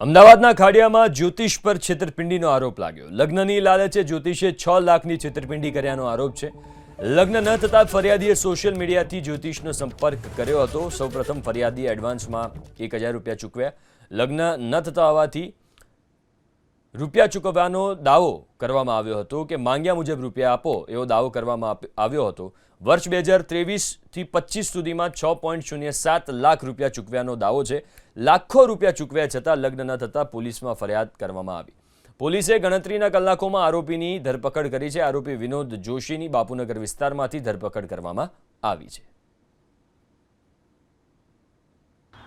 અમદાવાદના ખાડિયામાં જ્યોતિષ પર છેતરપિંડીનો આરોપ લાગ્યો. લગ્નની લાલચે જ્યોતિષે છ લાખની છેતરપિંડી કર્યાનો આરોપ છે. લગ્ન ન થતાં ફરિયાદીએ સોશિયલ મીડિયાથી જ્યોતિષનો સંપર્ક કર્યો હતો. સૌપ્રથમ ફરિયાદીએ એડવાન્સમાં એક હજાર રૂપિયા ચૂકવ્યા. લગ્ન ન થતા હોવાથી રૂપિયા ચૂકવવાનો દાવો કરવામાં આવ્યો હતો કે માંગ્યા મુજબ રૂપિયા આપો એવો દાવો કરવામાં આવ્યો હતો. વર્ષ બે હજાર ત્રેવીસથી પચીસ સુધીમાં છ પોઈન્ટ શૂન્ય સાત લાખ રૂપિયા ચૂકવ્યાનો દાવો છે. લાખો રૂપિયા ચૂકવ્યા છતાં લગ્ન ન થતાં પોલીસમાં ફરિયાદ કરવામાં આવી. પોલીસે ગણતરીના કલાકોમાં આરોપીની ધરપકડ કરી છે. આરોપી વિનોદ જોશીની બાપુનગર વિસ્તારમાંથી ધરપકડ કરવામાં આવી છે.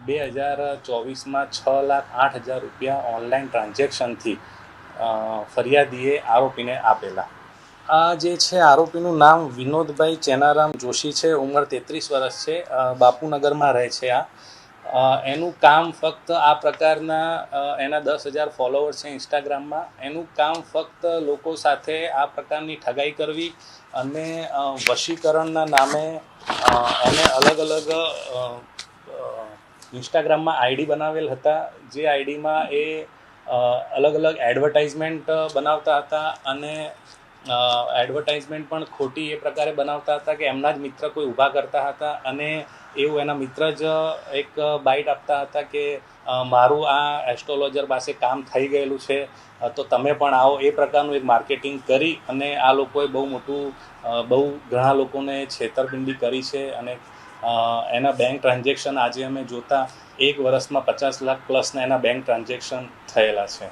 બે હજાર ચોવીસમાં છ લાખ આઠ હજાર રૂપિયા ઓનલાઈન ટ્રાન્ઝેક્શનથી ફરિયાદીએ આરોપીને આપેલા. આ જે છે આરોપીનું નામ વિનોદભાઈ ચેનારામ જોશી છે, ઉંમર તેત્રીસ વર્ષ છે બાપુનગરમાં રહે છે આ. એનું કામ ફક્ત આ પ્રકારના એના દસ હજાર ફોલોવર છે ઇન્સ્ટાગ્રામમાં. એનું કામ ફક્ત લોકો સાથે આ પ્રકારની ઠગાઈ કરવી અને વશીકરણના નામે એને અલગ અલગ ઇન્સ્ટાગ્રામમાં આઈડી બનાવેલ હતા. જે આઈડીમાં એ અલગ અલગ એડવર્ટાઇઝમેન્ટ બનાવતા હતા અને એડવર્ટાઇઝમેન્ટ પણ ખોટી એ પ્રકારે બનાવતા હતા કે એમના જ મિત્ર કોઈ ઊભા કરતા હતા અને એવું એના મિત્ર જ એક બાઇટ આપતા હતા કે મારું આ એસ્ટ્રોલોજર પાસે કામ થઈ ગયેલું છે તો તમે પણ આવો. એ પ્રકારનું એક માર્કેટિંગ કરી અને આ લોકોએ બહુ મોટું બહુ ઘણા લોકોને છેતરપિંડી કરી છે અને એના બેંક ટ્રાન્ઝેક્શન આજે અમે જોતા એક વર્ષમાં પચાસ લાખ પ્લસના એના બેંક ટ્રાન્ઝેક્શન થયેલા છે.